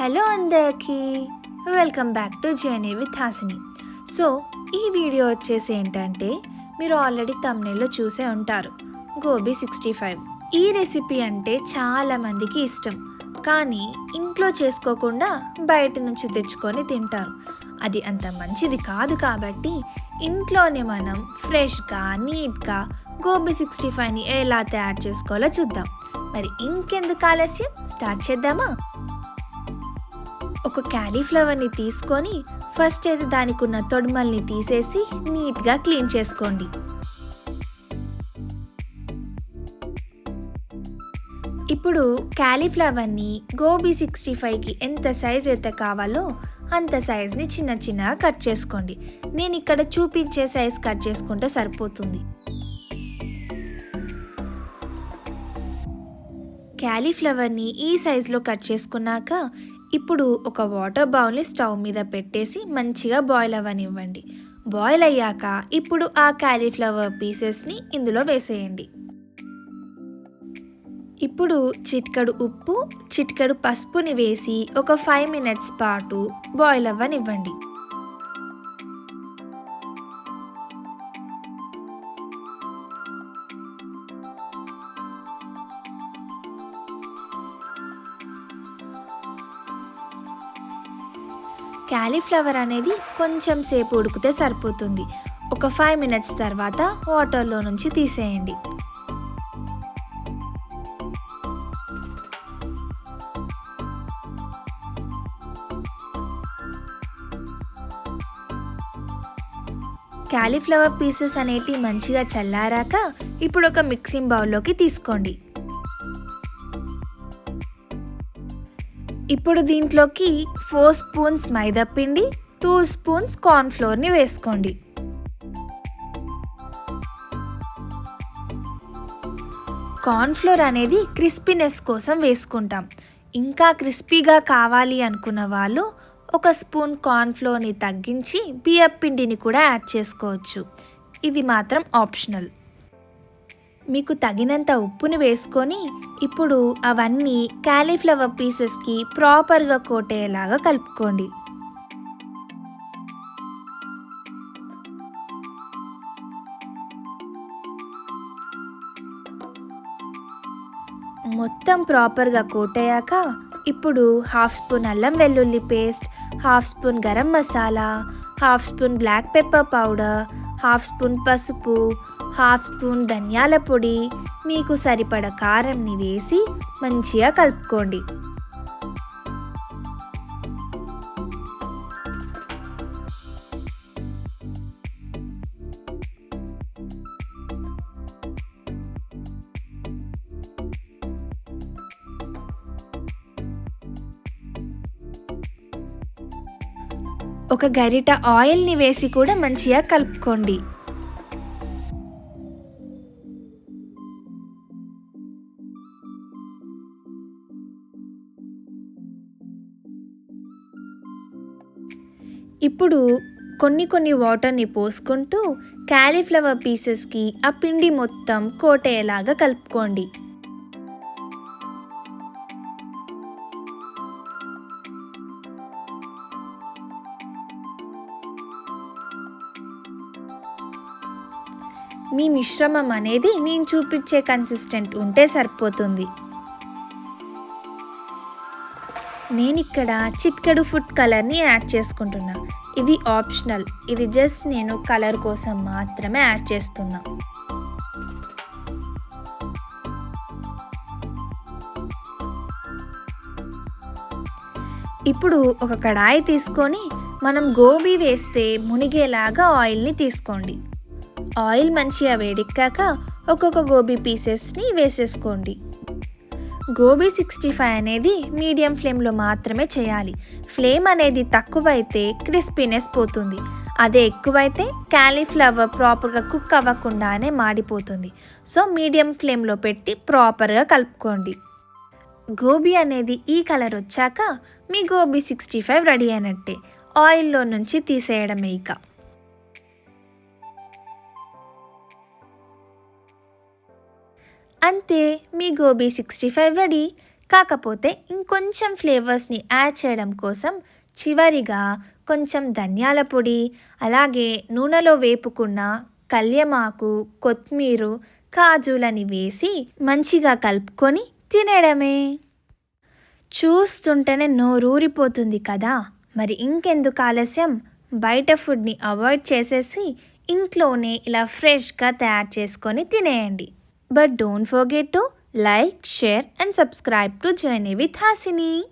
Hello అందరికీ. Welcome back to journey with Hasini. So ఈ video వచ్చేసి ఏంటంటే మీరు ఆల్రెడీ తమిళలో చూసే ఉంటారు. గోబీ సిక్స్టీ ఫైవ్ ఈ రెసిపీ అంటే చాలా మందికి ఇష్టం. కానీ ఇంట్లో చేసుకోకుండా బయట నుంచి తెచ్చుకొని తింటారు. అది అంత మంచిది కాదు కాబట్టి ఇంట్లోనే మనం ఫ్రెష్గా నీట్గా గోబీ సిక్స్టీ ఫైవ్ని ఎలా తయారు చేసుకోవాలో చూద్దాం. మరి ఇంకెందుకు ఆలస్యం? స్టార్ట్ చేద్దామా? ఒక క్యాలీఫ్లవర్ని తీసుకొని ఫస్ట్ అయితే దానికి ఉన్న తొడుమల్ని తీసేసి నీట్గా క్లీన్ చేసుకోండి. ఇప్పుడు క్యాలీఫ్లవర్ని గోబీ సిక్స్టీ ఫైవ్కి ఎంత సైజ్ అయితే కావాలో అంత సైజ్ని చిన్న చిన్నగా కట్ చేసుకోండి. నేను ఇక్కడ చూపించే సైజ్ కట్ చేసుకుంటే సరిపోతుంది. క్యాలీఫ్లవర్ని ఈ సైజులో కట్ చేసుకున్నాక ఇప్పుడు ఒక వాటర్ బౌల్ని స్టవ్ మీద పెట్టేసి మంచిగా బాయిల్ అవ్వనివ్వండి. బాయిల్ అయ్యాక ఇప్పుడు ఆ క్యాలీఫ్లవర్ పీసెస్ని ఇందులో వేసేయండి. ఇప్పుడు చిట్కడు ఉప్పు చిట్కడు పసుపుని వేసి ఒక ఫైవ్ మినిట్స్ పాటు బాయిల్ అవ్వనివ్వండి. క్యాలీఫ్లవర్ అనేది కొంచెం సేపు ఉడికితే సరిపోతుంది. ఒక ఫైవ్ మినిట్స్ తర్వాత వాటర్లో నుంచి తీసేయండి. క్యాలీఫ్లవర్ పీసెస్ అనేటివి మంచిగా చల్లారాక ఇప్పుడు ఒక మిక్సింగ్ బౌల్లోకి తీసుకోండి. ఇప్పుడు దీంట్లోకి ఫోర్ స్పూన్స్ మైదా పిండి టూ స్పూన్స్ కార్న్ఫ్లోర్ని వేసుకోండి. కార్న్ఫ్లోర్ అనేది క్రిస్పీనెస్ కోసం వేసుకుంటాం. ఇంకా క్రిస్పీగా కావాలి అనుకున్న వాళ్ళు ఒక స్పూన్ కార్న్ఫ్లోర్ని తగ్గించి బియ్యపిండిని కూడా యాడ్ చేసుకోవచ్చు. ఇది మాత్రం ఆప్షనల్. మీకు తగినంత ఉప్పుని వేసుకొని ఇప్పుడు అవన్నీ క్యాలీఫ్లవర్ పీసెస్కి ప్రాపర్గా కోటేలాగా కలుపుకోండి. మొత్తం ప్రాపర్గా కోటయ్యాక ఇప్పుడు హాఫ్ స్పూన్ అల్లం వెల్లుల్లి paste half spoon garam masala half spoon black pepper powder half spoon పసుపు హాఫ్ స్పూన్ ధనియాల పొడి మీకు సరిపడ కారంని వేసి మంచిగా కలుపుకోండి. ఒక గరిట ఆయిల్ని వేసి కూడా మంచిగా కలుపుకోండి. ఇప్పుడు కొన్ని కొన్ని వాటర్ని పోసుకుంటూ క్యాలీఫ్లవర్ పీసెస్కి ఆ పిండి మొత్తం కోటేలాగా కలుపుకోండి. మీ మిశ్రమం అనేది నేను చూపించే కన్సిస్టెంట్ ఉంటే సరిపోతుంది. నేను ఇక్కడ చిట్కడు ఫుడ్ కలర్ని యాడ్ చేసుకుంటున్నా. ఇది ఆప్షనల్. ఇది జస్ట్ నేను కలర్ కోసం మాత్రమే యాడ్ చేస్తున్నా. ఇప్పుడు ఒక కడాయి తీసుకొని మనం గోబీ వేస్తే మునిగేలాగా ఆయిల్ని తీసుకోండి. ఆయిల్ మంచిగా వేడెక్కాక ఒక్కొక్క గోబీ పీసెస్ని వేసేసుకోండి. గోబీ సిక్స్టీ ఫైవ్ అనేది మీడియం ఫ్లేమ్లో మాత్రమే చేయాలి. ఫ్లేమ్ అనేది తక్కువైతే క్రిస్పీనెస్ పోతుంది. అదే ఎక్కువైతే క్యాలీఫ్లవర్ ప్రాపర్గా కుక్ అవ్వకుండానే మాడిపోతుంది. సో మీడియం ఫ్లేమ్లో పెట్టి ప్రాపర్గా కలుపుకోండి. గోబీ అనేది ఈ కలర్ వచ్చాక మీ గోబీ సిక్స్టీ ఫైవ్ రెడీ అయినట్టే. ఆయిల్లో నుంచి తీసేయడమే ఇక. అంతే మీ గోబీ సిక్స్టీ ఫైవ్ రెడీ. కాకపోతే ఇంకొంచెం ఫ్లేవర్స్ని యాడ్ చేయడం కోసం చివరిగా కొంచెం ధనియాల పొడి అలాగే నూనెలో వేపుకున్న కళ్యమాకు కొత్తిమీర కాజులని వేసి మంచిగా కలుపుకొని తినడమే. చూస్తుంటేనే నోరూరిపోతుంది కదా. మరి ఇంకెందుకు ఆలస్యం? బయట ఫుడ్ని అవాయిడ్ చేసేసి ఇంట్లోనే ఇలా ఫ్రెష్గా తయారు చేసుకొని తినేయండి. But don't forget to like, share and subscribe to Journey with Hasini.